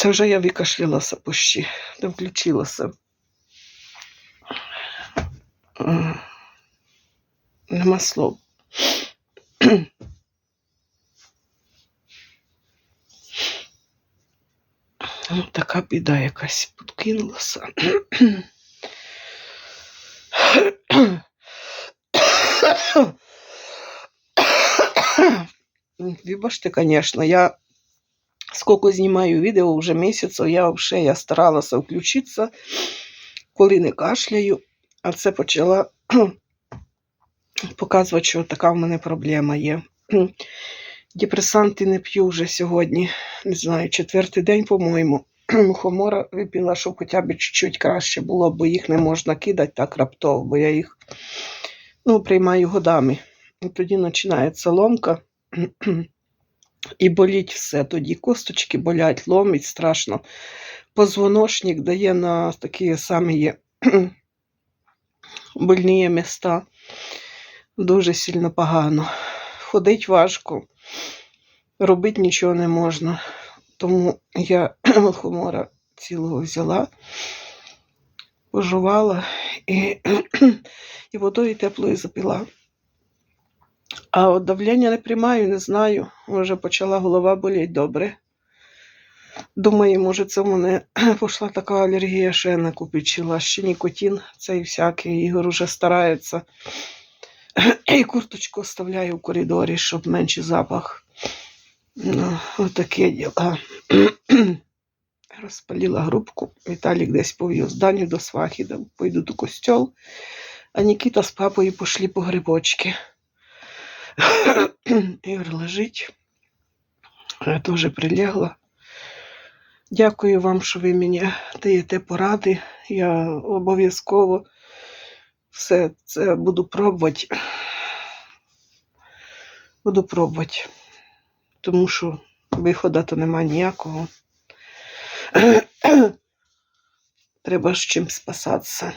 Це вже я викашлялася пущі, не включилася. М, Нема слов. Ну, Така біда якась підкинулася. Вибачте, звісно, я скільки знімаю відео вже місяців, я взагалі я старалася включитися, коли не кашляю, а це почала показувати, що така в мене проблема є. Депресанти не п'ю вже сьогодні, не знаю, четвертий день, по-моєму. Мухомора випила, щоб хоча б чуть-чуть краще було, бо їх не можна кидати так раптово, бо я їх ну, приймаю годами. І тоді починається ломка. І боліть все. Тоді косточки болять, ломить страшно. Позвоночник дає на такі самі больні міста. Дуже сильно погано. Ходить важко, робити нічого не можна. Тому я мухомора цілого взяла, пожувала і, і водою теплою запила. А от давлення не приймаю, не знаю. Вже почала голова боліти добре. Думаю, може, це в мене пішла така алергія, що я накопичила. Ще нікотин, цей всякий. Ігор уже старається. І курточку оставляю в коридорі, щоб менший запах. Ну, отаке діла. Розпалила грубку. Віталік десь повів Даню до Свахіда, пойду до костьол. А Нікіта з папою пішли по грибочки. Ігор лежить. Я теж прилягла. Дякую вам, що ви мені даєте поради. Я обов'язково все це буду пробувати. Буду пробувати. Тому що виходу то немає ніякого. Треба з чим спасатися.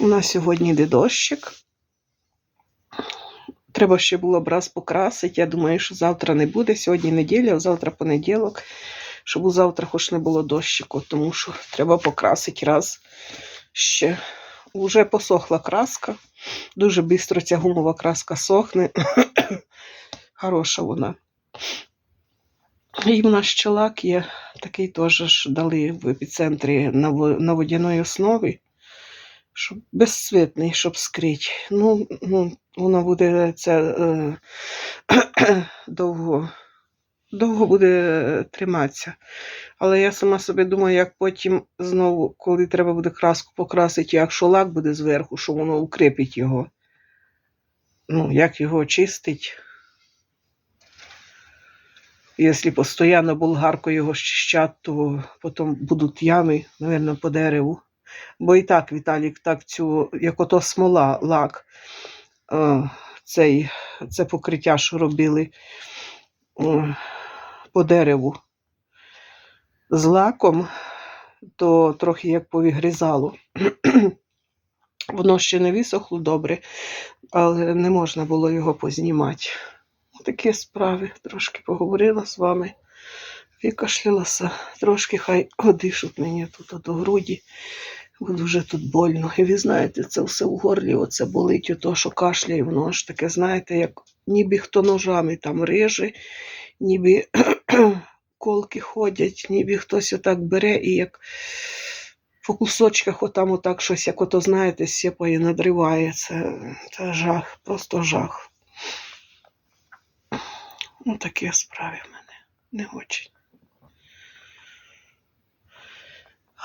У нас сьогодні йде дощик. Треба ще було б раз покрасити. Я думаю, що завтра не буде. Сьогодні неділя, а завтра понеділок. Щоб у завтра хоч не було дощику, тому що треба покрасити раз ще. Уже посохла краска. Дуже швидко ця гумова краска сохне. Хороша вона. І в нас щелак є, такий теж ж дали в епіцентрі на, во- на водяній основі, щоб безцвітний, щоб скрить. Ну, ну, воно буде це е, довго, довго буде триматися. Але я сама собі думаю, як потім знову, коли треба буде краску покрасити, якщо лак буде зверху, що воно укріпить його. Ну, як його очистить. Якщо постійно болгаркою його щищать, то потім будуть ями, мабуть, по дереву. Бо і так, Віталік, так цю, як ото смола, лак, е, цей, це покриття, що робили е, по дереву з лаком, то трохи як повігрізало. Воно ще не висохло добре, але не можна було його познімати. Такі справи. Трошки поговорила з вами, викашлялася, трошки хай одишуть мені тут до груді, дуже тут больно. І ви знаєте, це все в горлі, оце болить, ото, що кашляє, воно ж таке, знаєте, як ніби хто ножами там реже, ніби колки ходять, ніби хтось отак бере і як по кусочках отам отак щось, як ото, знаєте, сіпає, надриває. Це, це жах, просто жах. Ну, такі справи в мене не очень.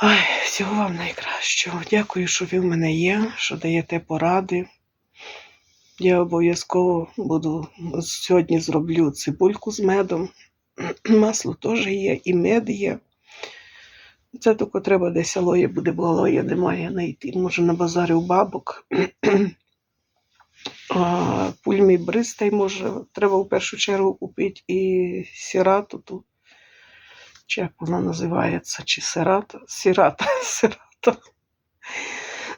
Ай, всього вам найкращого. Дякую, що ви в мене є, що даєте поради. Я обов'язково буду сьогодні зроблю цибульку з медом. Масло теж є, і мед є. Це тільки треба десь алоє буде, бо алоє немає знайти. Може на базарі у бабок. Пульмі бристий може, треба в першу чергу купити і сірату ту. Чи як вона називається, чи сирата? Сірата, сирата.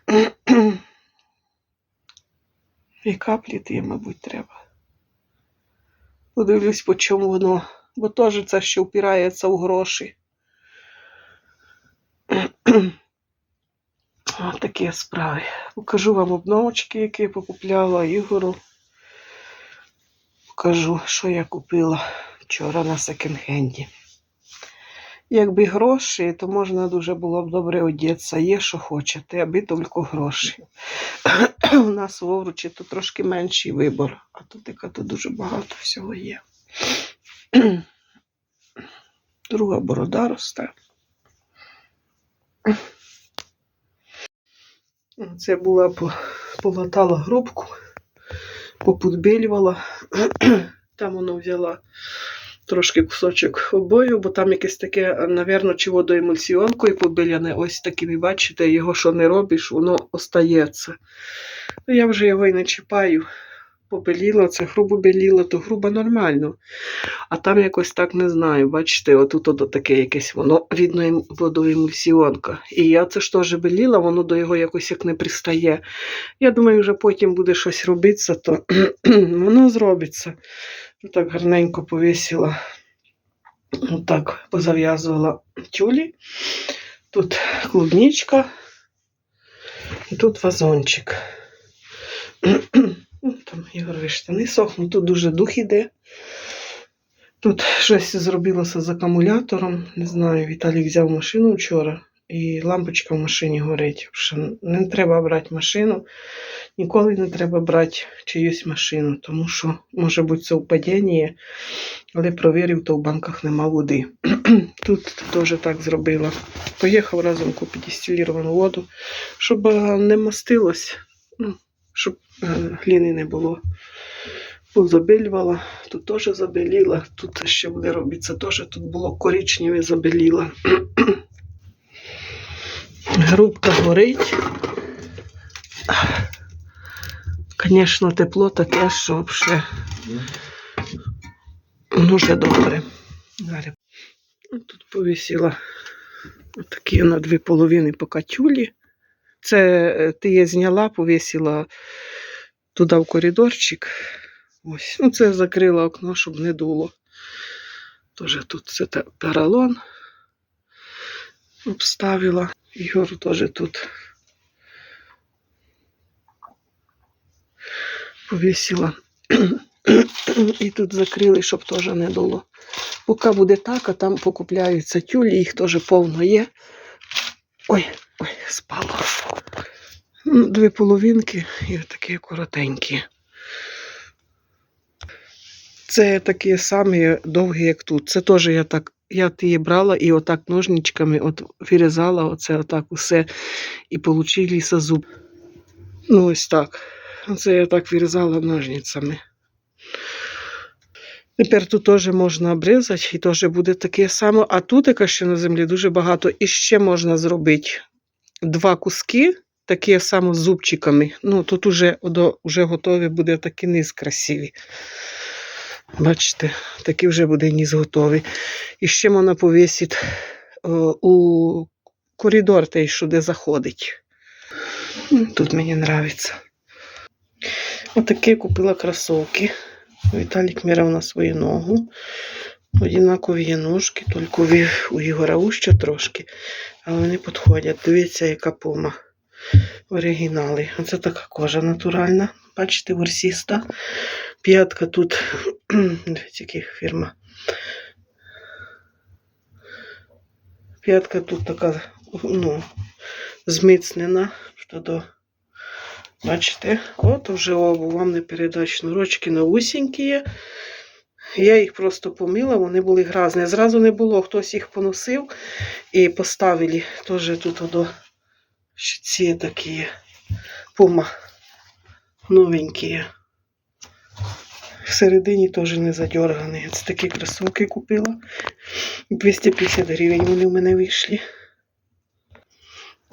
І каплі ті, мабуть, треба. Подивлюсь, по чому воно, бо теж це ще впирається в гроші. Ось такі справи. Покажу вам обновочки, які я покупляла Ігору. Покажу, що я купила вчора на секонд-хенді. Якби гроші, то можна дуже було б добре одітися. Є, що хочете, аби тільки гроші. У нас в Овручі тут трошки менший вибор, а тут яка тут дуже багато всього є. Друга борода росте. Це була по- полатала грубку, попудбілювала. Там воно взяла трошки кусочок обою, бо там якесь таке, напевно, чи водоемульсіонкою побиляне. Ось таке, ви бачите, його що не робиш, воно остається. Ну, я вже його і не чіпаю. Побеліло, це грубо беліло, то грубо нормально. А там якось так не знаю. Бачите, отут от таке якесь воно видно ем- водоемульсіонка. І я це ж теж беліла, воно до його якось як не пристає. Я думаю, вже потім буде щось робитися, то воно зробиться. Так гарненько повісила. Отак позав'язувала тюлі. Тут клубничка. І тут вазончик. Ну, Там ігрові штани сохнуть, тут дуже дух іде. Тут щось зробилося з акумулятором. Не знаю, Віталій взяв машину вчора, і лампочка в машині горить. Що не треба брати машину, ніколи не треба брати чиюсь машину, тому що може бути це впадіння, але провірив, то в банках нема води. Тут теж так зробила. Поїхав разом купити дистиліровану воду, щоб е, не мастилось, ну, щоб е, гліни не було. Позабілювала, тут теж забеліла, тут ще буде робитися, теж тут було коричневе забеліла. Грубка горить. Звісно, тепло таке, що взагалі дуже добре. Далі. Тут повісила такі на дві половини по катюлі. Це е, ти її зняла, повісила туди в коридорчик. Ось. Ну, це закрила окно, щоб не дуло. Тоже тут це поролон обставила. Ігор теж тут повісила. І тут закрили, щоб теж не дуло. Поки буде так, а там покупляються тюлі, їх теж повно є. Ой, ой, спало. Ну, Дві половинки і такі коротенькі. Це такі самі довгі, як тут. Це теж я так, я її брала і отак ножничками от вирізала оце отак усе і получилися зуб. Ну, ось так. Це я так вирізала ножницями. Тепер тут теж можна обрізати, і теж буде таке саме. А тут, яка ще на землі, дуже багато. І ще можна зробити два куски, такі саме з зубчиками. Ну, тут уже, вже готові буде такий низ красивий. Бачите, такий вже буде низ готовий. І ще можна повісити е, у коридор той, що де заходить. Тут мені подобається. Отакі купила кросовки. Віталік міряв на свою ногу. Одинакові є ножки, тільки у Ігора вужче трошки, але вони підходять. Дивіться, яка пума. Оригінали. Оце така кожа натуральна. Бачите, ворсіста. П'ятка тут, дивіться, яка фірма. П'ятка тут така, ну, зміцнена. Що Бачите, от вже обу вам не передач шнурочки новусінькі. Я їх просто помила, вони були грязні. Зразу не було, хтось їх поносив і поставили. Теж тут до ці такі пума новенькі. Всередині теж не задергані. Це такі кросовки купила. 250 гривень вони в мене вийшли.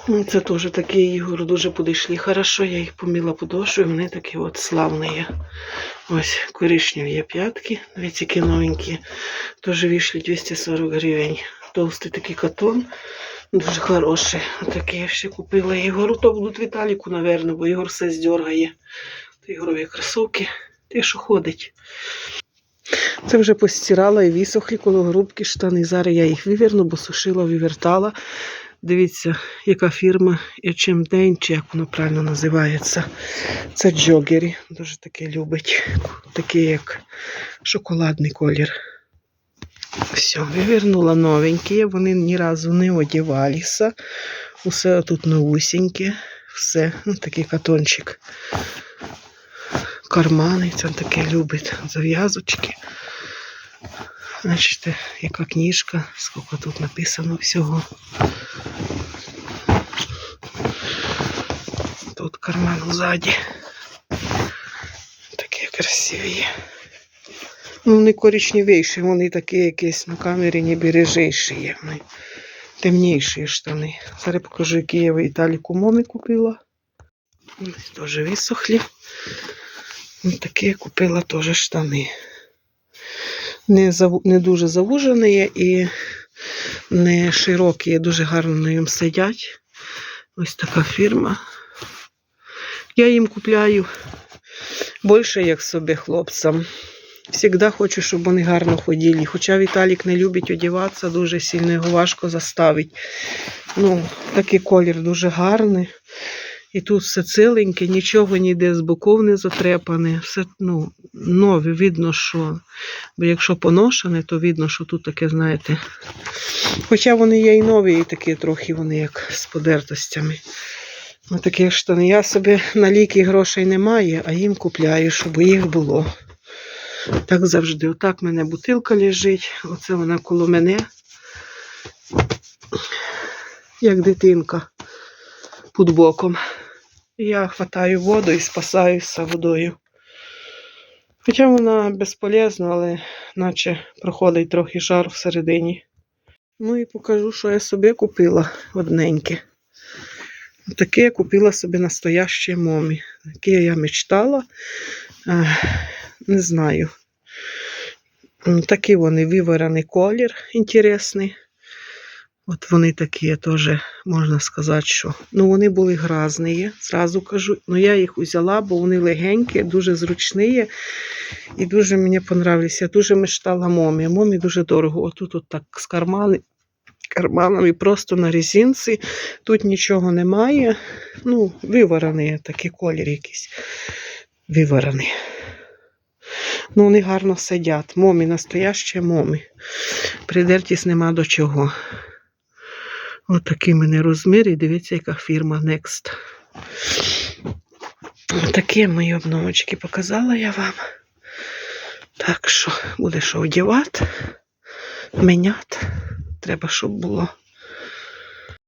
Ну, Це теж такі Ігору дуже підійшли хорошо. Я їх поміла подошву, і вони такі от славні. Ось коричневі є п'ятки, дивіться, які новенькі. Теж вийшли 240 гривень. Толстий такий катон. Дуже хороший. Отакий я ще купила Ігору. То будуть Віталіку, напевно, бо Ігор все здергає. Це Ігорові кросовки. Те, що ходить. Це вже постирала і висохлі коло грубки штани. Зараз я їх виверну, бо сушила, вивертала. Дивіться, яка фірма H&M, чи як воно правильно називається. Це джогері. Дуже таке любить. Такий як шоколадний колір. Все, вивернула новенькі, вони ні разу не одівалися. Усе тут новусіньке. Все, ну такий катончик. Кармани, це таке любить. Зав'язочки. Бачите, яка книжка, скільки тут написано всього. Тут карман ззаді. Такі красиві. Ну, вони коричневіші, вони такі якісь на камері ніби режейші є. Вони темніші штани. Зараз покажу, які я в Італіку момі купила. Вони теж висохлі. Ось такі я купила теж штани. Не, заву- не дуже завужені і не широкі, дуже гарно на ньому сидять. Ось така фірма. Я їм купляю більше, як собі хлопцям. Всегда хочу, щоб вони гарно ходили. Хоча Віталік не любить одягатися, дуже сильно його важко заставити. Ну, такий колір дуже гарний. І тут все ціленьке, нічого ніде з боков не затрепане. Все ну, нове, видно, що. Бо якщо поношене, то видно, що тут таке, знаєте. Хоча вони є і нові, і такі трохи вони як з подертостями. Ось такі штани. Я собі на ліки грошей немає, а їм купляю, щоб їх було. Так завжди. Отак в мене бутилка лежить. Оце вона коло мене. Як дитинка під боком. Я хватаю воду і спасаюся водою. Хоча вона безполезна, але наче проходить трохи жар всередині. Ну і покажу, що я собі купила одненьке. Таке я купила собі настояще момі. Таке я мечтала. Е, Не знаю. Такий вони виварений колір інтересний. От вони такі теж, можна сказати, що. Ну, вони були гразні, зразу кажу. Ну, я їх взяла, бо вони легенькі, дуже зручні. І дуже мені понравилися. Я дуже мечтала момі. Момі дуже дорого. Отут от так з кармани, карманами, просто на резинці. Тут нічого немає. Ну, виварений такий колір якийсь. Виварений. Ну, вони гарно сидять. Момі, настояще момі. Придертість нема до чого. Ось такий мене розмір. І дивіться, яка фірма Next. Такі мої обновочки показала я вам. Так що буде що одягати, міняти. Треба, щоб було